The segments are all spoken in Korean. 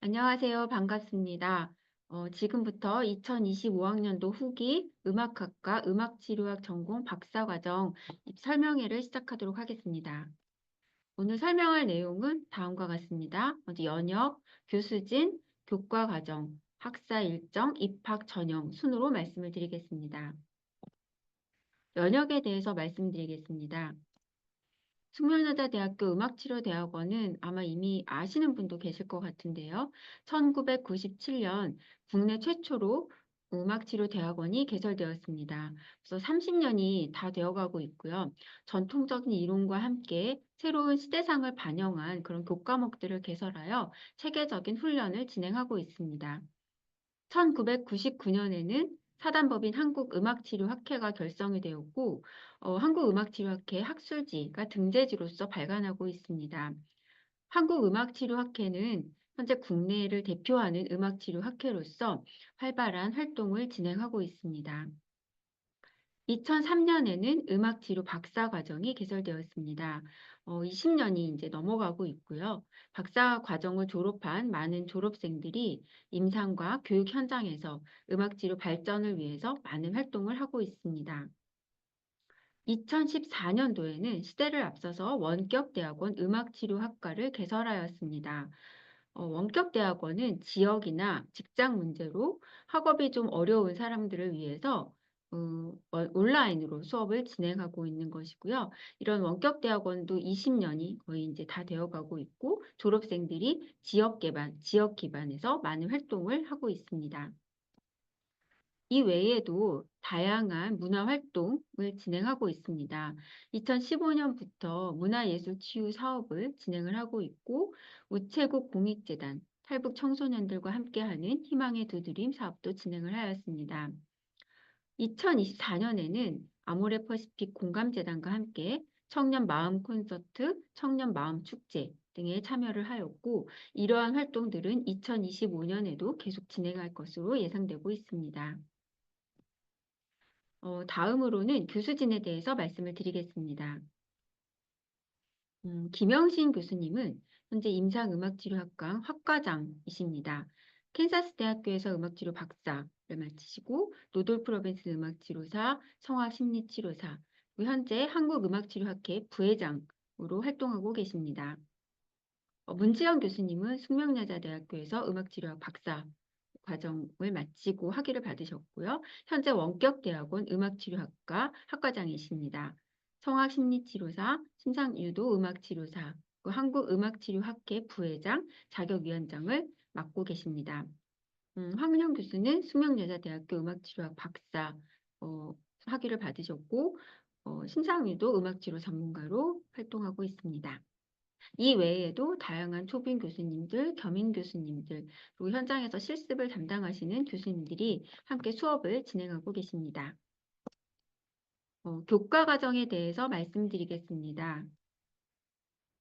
안녕하세요. 반갑습니다. 어, 지금부터 2025학년도 후기 음악학과 음악치료학 전공 박사과정 설명회를 시작하도록 하겠습니다. 오늘 설명할 내용은 다음과 같습니다. 먼저 연역, 교수진, 교과과정, 학사 일정, 입학 전형 순으로 말씀을 드리겠습니다. 연역에 대해서 말씀드리겠습니다. 숙명여자대학교 음악치료대학원은 아마 이미 아시는 분도 계실 것 같은데요. 1997년 국내 최초로 음악치료대학원이 개설되었습니다. 그래서 30년이 다 되어가고 있고요. 전통적인 이론과 함께 새로운 시대상을 반영한 그런 교과목들을 개설하여 체계적인 훈련을 진행하고 있습니다. 1999년에는 사단법인 한국음악치료학회가 결성이 되었고 어, 한국음악치료학회 학술지가 등재지로서 발간하고 있습니다. 한국음악치료학회는 현재 국내를 대표하는 음악치료학회로서 활발한 활동을 진행하고 있습니다. 2003년에는 음악 치료 박사 과정이 개설되었습니다. 어, 20년이 이제 넘어가고 있고요. 박사 과정을 졸업한 많은 졸업생들이 임상과 교육 현장에서 음악 치료 발전을 위해서 많은 활동을 하고 있습니다. 2014년도에는 시대를 앞서서 원격대학원 음악치료학과를 개설하였습니다. 어, 원격대학원은 지역이나 직장 문제로 학업이 좀 어려운 사람들을 위해서 어, 온라인으로 수업을 진행하고 있는 것이고요. 이런 원격 대학원도 20년이 거의 이제 다 되어가고 있고 졸업생들이 지역 개발, 지역 기반에서 많은 활동을 하고 있습니다. 이 외에도 다양한 문화 활동을 진행하고 있습니다. 2015년부터 문화예술 치유 사업을 진행을 하고 있고 우체국 공익재단, 탈북 청소년들과 함께하는 희망의 두드림 사업도 진행을 하였습니다. 2024년에는 아모레퍼시픽 공감재단과 함께 청년 마음 콘서트, 청년 마음 축제 등에 참여를 하였고 이러한 활동들은 2025년에도 계속 진행할 것으로 예상되고 있습니다. 어, 다음으로는 교수진에 대해서 말씀을 드리겠습니다. 음, 김영신 교수님은 현재 임상음악치료학과 학과장이십니다. 캔사스 대학교에서 음악치료 박사를 마치시고 노돌 프로벤스 음악치료사, 성악심리치료사, 현재 한국음악치료학회 부회장으로 활동하고 계십니다. 어, 문지영 교수님은 숙명여자대학교에서 음악치료학 박사 과정을 마치고 학위를 받으셨고요. 현재 원격대학원 음악치료학과 학과장이십니다. 성악심리치료사, 심상유도 음악치료사, 한국음악치료학회 부회장, 자격위원장을 맡고 계십니다. 음, 황은영 교수는 숙명여자대학교 음악치료학 박사 어, 학위를 받으셨고 어, 심상위도 음악치료 전문가로 활동하고 있습니다. 이 외에도 다양한 초빙 교수님들, 겸임 교수님들, 그리고 현장에서 실습을 담당하시는 교수님들이 함께 수업을 진행하고 계십니다. 어, 교과 과정에 대해서 말씀드리겠습니다.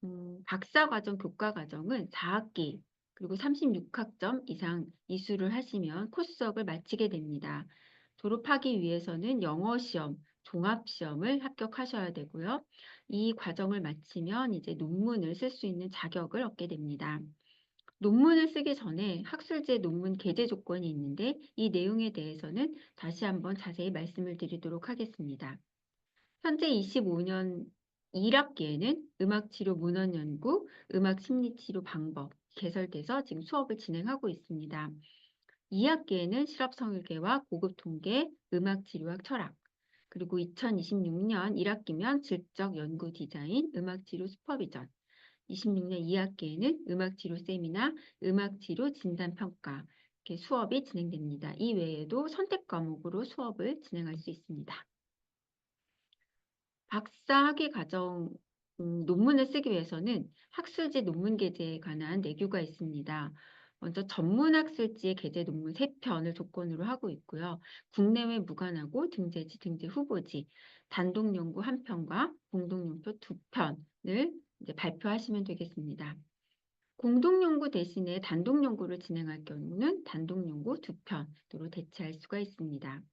음, 박사 과정 교과 과정은 4학기 그리고 36학점 이상 이수를 하시면 코스석을 마치게 됩니다. 졸업하기 위해서는 영어 시험, 종합 시험을 합격하셔야 되고요. 이 과정을 마치면 이제 논문을 쓸 수 있는 자격을 얻게 됩니다. 논문을 쓰기 전에 학술제 논문 게재 조건이 있는데 이 내용에 대해서는 다시 한번 자세히 말씀을 드리도록 하겠습니다. 현재 25년 1학기에는 음악치료 문헌연구, 음악심리치료 방법, 개설돼서 지금 수업을 진행하고 있습니다. 2학기에는 실업성일계와 고급통계, 음악치료학 철학, 그리고 2026년 1학기면 질적 연구 디자인, 음악치료 슈퍼비전, 26년 2학기에는 음악치료 세미나, 음악치료 진단평가 이렇게 수업이 진행됩니다. 이 외에도 선택 과목으로 수업을 진행할 수 있습니다. 박사 학위 과정 음, 논문을 쓰기 위해서는 학술지 논문 게재에 관한 내규가 있습니다. 먼저 전문학술지의 게재 논문 3편을 조건으로 하고 있고요. 국내외 무관하고 등재지, 등재 후보지, 단독 연구 1편과 공동 연구 2편을 이제 발표하시면 되겠습니다. 공동 연구 대신에 단독 연구를 진행할 경우는 단독 연구 2편으로 대체할 수가 있습니다.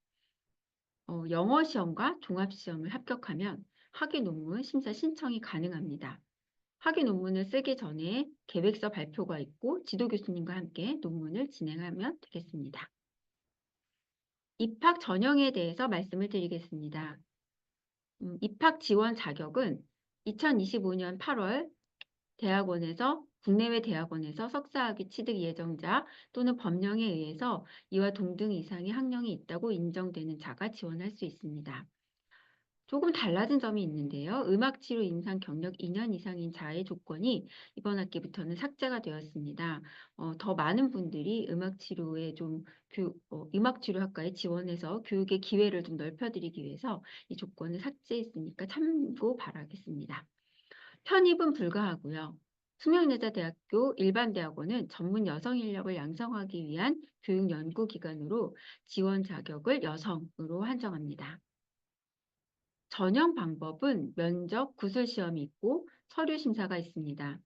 어, 영어 시험과 종합 시험을 합격하면 학위 논문 심사 신청이 가능합니다. 학위 논문을 쓰기 전에 계획서 발표가 있고 지도 교수님과 함께 논문을 진행하면 되겠습니다. 입학 전형에 대해서 말씀을 드리겠습니다. 음, 입학 지원 자격은 2025년 8월 대학원에서 국내외 대학원에서 석사학위 취득 예정자 또는 법령에 의해서 이와 동등 이상의 학력이 있다고 인정되는 자가 지원할 수 있습니다. 조금 달라진 점이 있는데요. 음악치료 임상 경력 2년 이상인 자의 조건이 이번 학기부터는 삭제가 되었습니다. 어, 더 많은 분들이 음악치료에 좀 교, 어, 음악치료학과에 지원해서 교육의 기회를 좀 넓혀드리기 위해서 이 조건을 삭제했으니까 참고 바라겠습니다. 편입은 불가하고요. 수명여자대학교 일반대학원은 전문 여성 인력을 양성하기 위한 교육 연구기관으로 지원 자격을 여성으로 한정합니다. 전형 방법은 면접 구술 시험이 있고 서류 심사가 있습니다.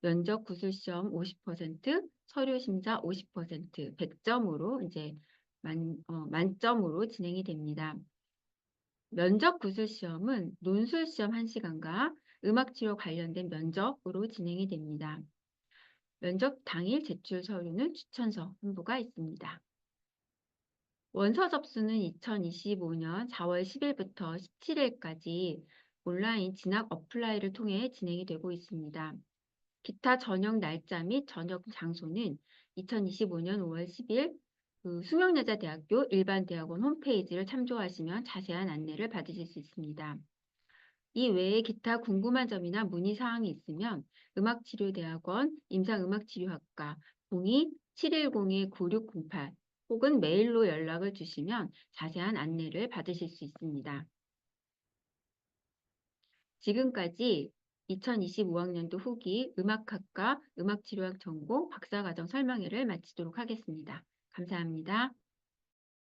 면접 구술 시험 50%, 서류 심사 50%, 100점으로 이제 만, 어, 만점으로 진행이 됩니다. 면접 구술 시험은 논술 시험 1시간과 음악 치료 관련된 면접으로 진행이 됩니다. 면접 당일 제출 서류는 추천서 홍보가 있습니다. 원서 접수는 2025년 4월 10일부터 17일까지 온라인 진학 어플라이를 통해 진행이 되고 있습니다. 기타 전형 날짜 및 전형 장소는 2025년 5월 10일 그 수명여자대학교 일반대학원 홈페이지를 참조하시면 자세한 안내를 받으실 수 있습니다. 이 외에 기타 궁금한 점이나 문의 사항이 있으면 음악치료대학원 임상음악치료학과 02-710-9608 혹은 메일로 연락을 주시면 자세한 안내를 받으실 수 있습니다. 지금까지 2025학년도 후기 음악학과 음악치료학 전공 박사과정 설명회를 마치도록 하겠습니다. 감사합니다.